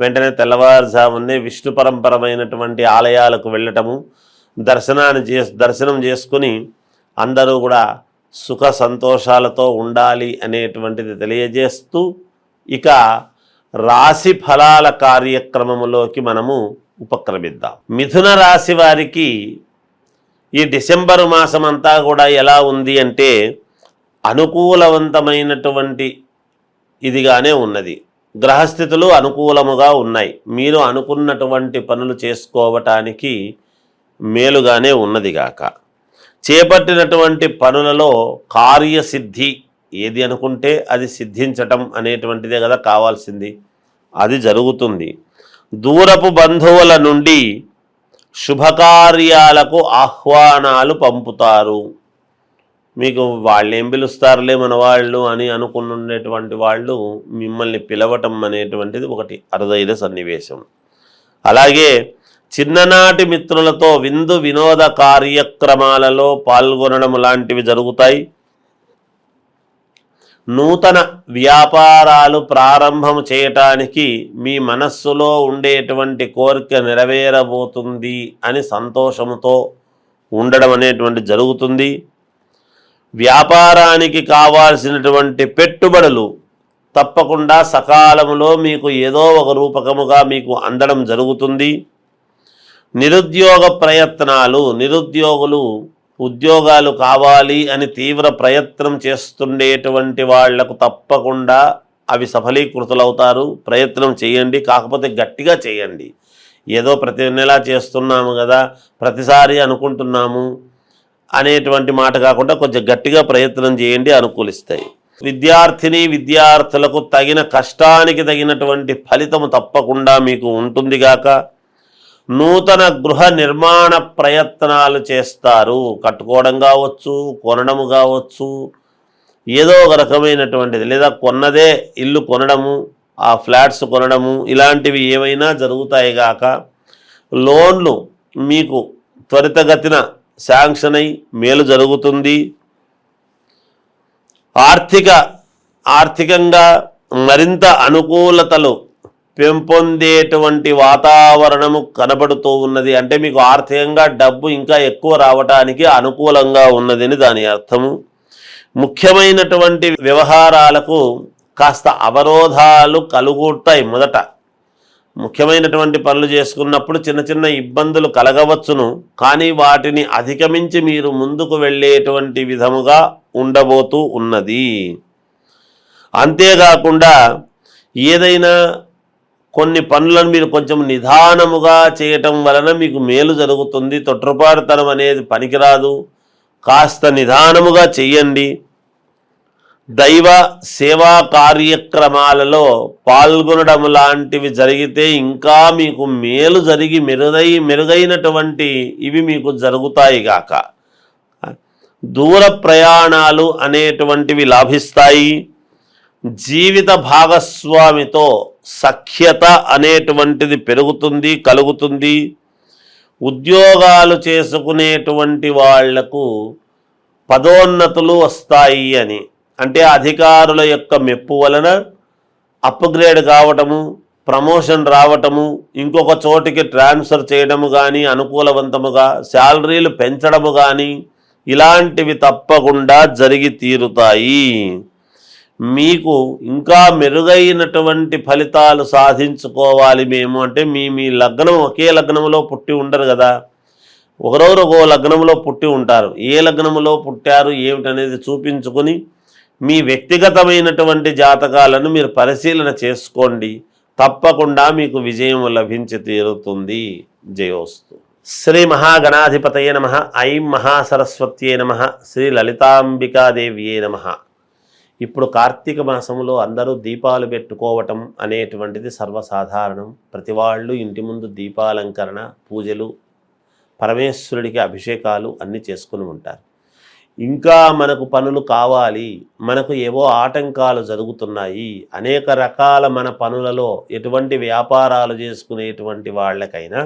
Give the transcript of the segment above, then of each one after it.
వెంటనే తెల్లవారుజామునే విష్ణు పరంపరమైనటువంటి ఆలయాలకు వెళ్ళటము దర్శనాన్ని చే దర్శనం చేసుకుని అందరూ కూడా సుఖ సంతోషాలతో ఉండాలి అనేటువంటిది తెలియజేస్తూ ఇక రాశి ఫలాల కార్యక్రమములోకి మనము ఉపక్రమిద్దాం. మిథున రాశి వారికి ఈ డిసెంబరు మాసం అంతా కూడా ఎలా ఉంది అంటే అనుకూలవంతమైనటువంటి ఇదిగానే ఉన్నది. గ్రహస్థితులు అనుకూలముగా ఉన్నాయి. మీరు అనుకున్నటువంటి పనులు చేసుకోవటానికి మేలుగానే ఉన్నదిగాక చేపట్టినటువంటి పనులలో కార్యసిద్ధి ఏది అనుకుంటే అది సిద్ధించటం అనేటువంటిదే కదా కావాల్సింది. అది జరుగుతుంది. దూరపు బంధువుల నుండి శుభకార్యాలకు ఆహ్వానాలు పంపుతారు. మీకు వాళ్ళు ఏం పిలుస్తారులే మన వాళ్ళు అని అనుకున్నటువంటి వాళ్ళు మిమ్మల్ని పిలవటం అనేటువంటిది ఒకటి అరుదైన సన్నివేశం. అలాగే చిన్ననాటి మిత్రులతో విందు వినోద కార్యక్రమాలలో పాల్గొనడం లాంటివి జరుగుతాయి. నూతన వ్యాపారాలు ప్రారంభం చేయటానికి మీ మనస్సులో ఉండేటువంటి కోరిక నెరవేరబోతుంది అని సంతోషంతో ఉండడం అనేటువంటి జరుగుతుంది. వ్యాపారానికి కావాల్సినటువంటి పెట్టుబడులు తప్పకుండా సకాలంలో మీకు ఏదో ఒక రూపకముగా మీకు అందడం జరుగుతుంది. నిరుద్యోగ ప్రయత్నాలు నిరుద్యోగులు ఉద్యోగాలు కావాలి అని తీవ్ర ప్రయత్నం చేస్తుండేటువంటి వాళ్ళకు తప్పకుండా అవి సఫలీకృతులవుతారు. ప్రయత్నం చేయండి కాకపోతే గట్టిగా చేయండి. ఏదో ప్రతి నెలా చేస్తున్నాము కదా ప్రతిసారి అనుకుంటున్నాము అనేటువంటి మాట కాకుండా కొంచెం గట్టిగా ప్రయత్నం చేయండి అనుకూలిస్తాయి. విద్యార్థిని విద్యార్థులకు తగిన కష్టానికి తగినటువంటి ఫలితము తప్పకుండా మీకు ఉంటుంది గాక. నూతన గృహ నిర్మాణ ప్రయత్నాలు చేస్తారు. కట్టుకోవడం కావచ్చు కొనడము కావచ్చు ఏదో ఒక రకమైనటువంటిది. లేదా కొన్నదే ఇల్లు కొనడము ఆ ఫ్లాట్స్ కొనడము ఇలాంటివి ఏవైనా జరుగుతాయి గాక. లోన్లు మీకు త్వరితగతిన శాంక్షన్ అయి మేలు జరుగుతుంది. ఆర్థిక ఆర్థికంగా మరింత అనుకూలతలు పెంపొందేటువంటి వాతావరణము కనబడుతూ ఉన్నది. అంటే మీకు ఆర్థికంగా డబ్బు ఇంకా ఎక్కువ రావటానికి అనుకూలంగా ఉన్నదని దాని అర్థము. ముఖ్యమైనటువంటి వ్యవహారాలకు కాస్త అవరోధాలు కలుగుతాయి మొదట. ముఖ్యమైనటువంటి పనులు చేసుకున్నప్పుడు చిన్న చిన్న ఇబ్బందులు కలగవచ్చును. కానీ వాటిని అధిగమించి మీరు ముందుకు వెళ్ళేటువంటి విధముగా ఉండబోతూ ఉన్నది. అంతేకాకుండా ఏదైనా కొన్ని పనులను మీరు కొంచెం నిదానముగా చేయటం వలన మీకు మేలు జరుగుతుంది. తొట్రపాటుతనం అనేది పనికిరాదు. కాస్త నిదానముగా చెయ్యండి. దైవ సేవా కార్యక్రమాలలో పాల్గొనడం లాంటివి జరిగితే ఇంకా మీకు మేలు జరిగి మెరుగై మెరుగైనటువంటి ఇవి మీకు జరుగుతాయి గాక. దూర ప్రయాణాలు అనేటువంటివి లాభిస్తాయి. జీవిత భాగస్వామితో సఖ్యత అనేటువంటిది పెరుగుతుంది కలుగుతుంది. ఉద్యోగాలు చేసుకునేటువంటి వాళ్ళకు పదోన్నతులు వస్తాయి అని. అంటే అధికారుల యొక్క మెప్పు వలన అప్గ్రేడ్ కావటము ప్రమోషన్ రావటము ఇంకొక చోటికి ట్రాన్స్ఫర్ చేయడము కానీ అనుకూలవంతముగా శాలరీలు పెంచడము కానీ ఇలాంటివి తప్పకుండా జరిగి తీరుతాయి. మీకు ఇంకా మెరుగైనటువంటి ఫలితాలు సాధించుకోవాలి మేము. అంటే మీ మీ లగ్నం ఒకే లగ్నంలో పుట్టి ఉండరు కదా. ఒకరొకరు ఒక లగ్నంలో పుట్టి ఉంటారు. ఏ లగ్నంలో పుట్టారు ఏమిటనేది చూపించుకొని మీ వ్యక్తిగతమైనటువంటి జాతకాలను మీరు పరిశీలన చేసుకోండి. తప్పకుండా మీకు విజయం లభించి తీరుతుంది. జయోస్తు. శ్రీ మహాగణాధిపతయ నమ. ఐం మహాసరస్వత్యే నమ. శ్రీ లలితాంబికాదేవ్యే నమ. ఇప్పుడు కార్తీక మాసంలో అందరూ దీపాలు పెట్టుకోవటం అనేటువంటిది సర్వసాధారణం. ప్రతి వాళ్ళు ఇంటి ముందు దీపాలంకరణ పూజలు పరమేశ్వరుడికి అభిషేకాలు అన్నీ చేసుకుని ఉంటారు. ఇంకా మనకు పనులు కావాలి మనకు ఏవో ఆటంకాలు జరుగుతున్నాయి అనేక రకాల మన పనులలో ఎటువంటి వ్యాపారాలు చేసుకునేటువంటి వాళ్ళకైనా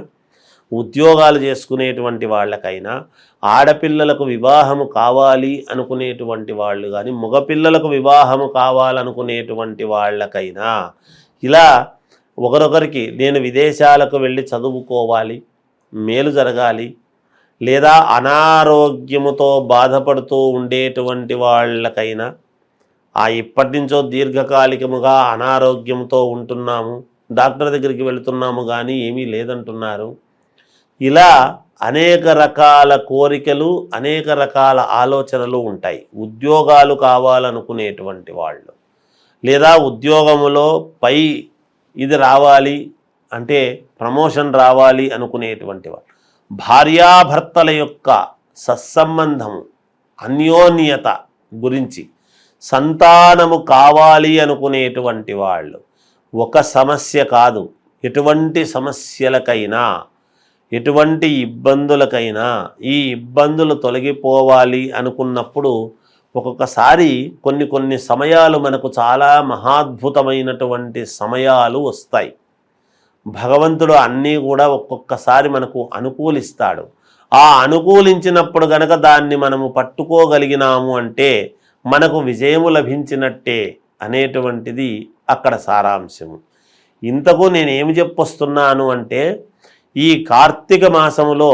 ఉద్యోగాలు చేసుకునేటువంటి వాళ్ళకైనా ఆడపిల్లలకు వివాహము కావాలి అనుకునేటువంటి వాళ్ళు కానీ మగపిల్లలకు వివాహము కావాలనుకునేటువంటి వాళ్ళకైనా ఇలా ఒకరొకరికి నేను విదేశాలకు వెళ్ళి చదువుకోవాలి మేలు జరగాలి లేదా అనారోగ్యముతో బాధపడుతూ ఉండేటువంటి వాళ్ళకైనా ఆ ఇప్పటి నుంచో దీర్ఘకాలికముగా అనారోగ్యంతో ఉంటున్నాము డాక్టర్ దగ్గరికి వెళుతున్నాము కానీ ఏమీ లేదంటున్నారు. ఇలా అనేక రకాల కోరికలు అనేక రకాల ఆలోచనలు ఉంటాయి. ఉద్యోగాలు కావాలనుకునేటువంటి వాళ్ళు. లేదా ఉద్యోగములో పై ఇది రావాలి అంటే ప్రమోషన్ రావాలి అనుకునేటువంటి వాళ్ళు. భార్యాభర్తల యొక్క సత్సంబంధము అన్యోన్యత గురించి సంతానము కావాలి అనుకునేటువంటి వాళ్ళు ఒక సమస్య కాదు. ఎటువంటి సమస్యలకైనా ఎటువంటి ఇబ్బందులకైనా ఈ ఇబ్బందులు తొలగిపోవాలి అనుకున్నప్పుడు ఒక్కొక్కసారి కొన్ని కొన్ని సమయాలు మనకు చాలా మహాద్భుతమైనటువంటి సమయాలు వస్తాయి. భగవంతుడు అన్నీ కూడా ఒక్కొక్కసారి మనకు అనుకూలిస్తాడు. ఆ అనుకూలించినప్పుడు గనక దాన్ని మనము పట్టుకోగలిగినాము అంటే మనకు విజయము లభించినట్టే అనేటువంటిది అక్కడ సారాంశము. ఇంతకు నేను ఏమి చెప్పొస్తున్నాను అంటే ఈ కార్తీక మాసములో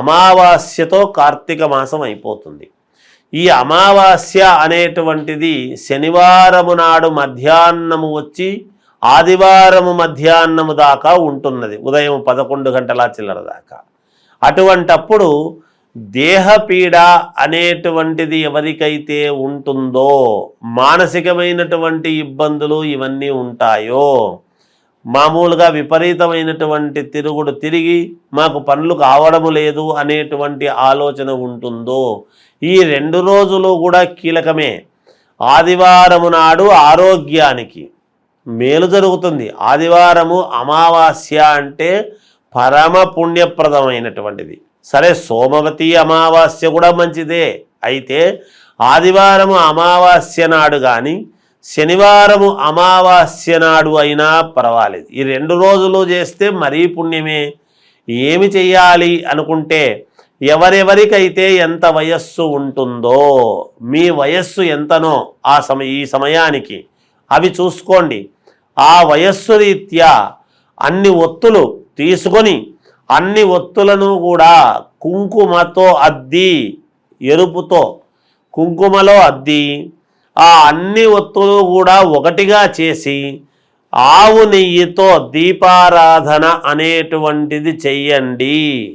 అమావాస్యతో కార్తీక మాసం అయిపోతుంది. ఈ అమావాస్య అనేటువంటిది శనివారము నాడు మధ్యాహ్నము వచ్చి ఆదివారము మధ్యాహ్నము దాకా ఉంటున్నది. ఉదయం పదకొండు గంటల చిల్లర దాకా. అటువంటప్పుడు దేహపీడ అనేటువంటిది ఎవరికైతే ఉంటుందో మానసికమైనటువంటి ఇబ్బందులు ఇవన్నీ ఉంటాయో మామూలుగా విపరీతమైనటువంటి తిరుగుడు తిరిగి మాకు పనులు కావడము లేదు అనేటువంటి ఆలోచన ఉంటుందో ఈ రెండు రోజులు కూడా కీలకమే. ఆదివారము నాడు ఆరోగ్యానికి మేలు జరుగుతుంది. ఆదివారము అమావాస్య అంటే పరమ పుణ్యప్రదమైనటువంటిది. సరే సోమవతి అమావాస్య కూడా మంచిదే. అయితే ఆదివారము అమావాస్య నాడు కానీ శనివారము అమావాస్య నాడు అయినా పర్వాలేదు. ఈ రెండు రోజులు చేస్తే మరీ పుణ్యమే. ఏమి చెయ్యాలి అనుకుంటే ఎవరెవరికైతే ఎంత వయస్సు ఉంటుందో మీ వయస్సు ఎంతనో ఆ సమ ఈ సమయానికి అవి చూసుకోండి. ఆ వయస్సు రీత్యా అన్ని ఒత్తులు తీసుకొని అన్ని ఒత్తులను కూడా కుంకుమతో అద్ది ఎరుపుతో కుంకుమలో అద్ది ఆ అన్ని ఒత్తులు కూడా ఒకటిగా చేసి ఆవు నెయ్యితో దీపారాధన అనేటువంటిది చెయ్యండి.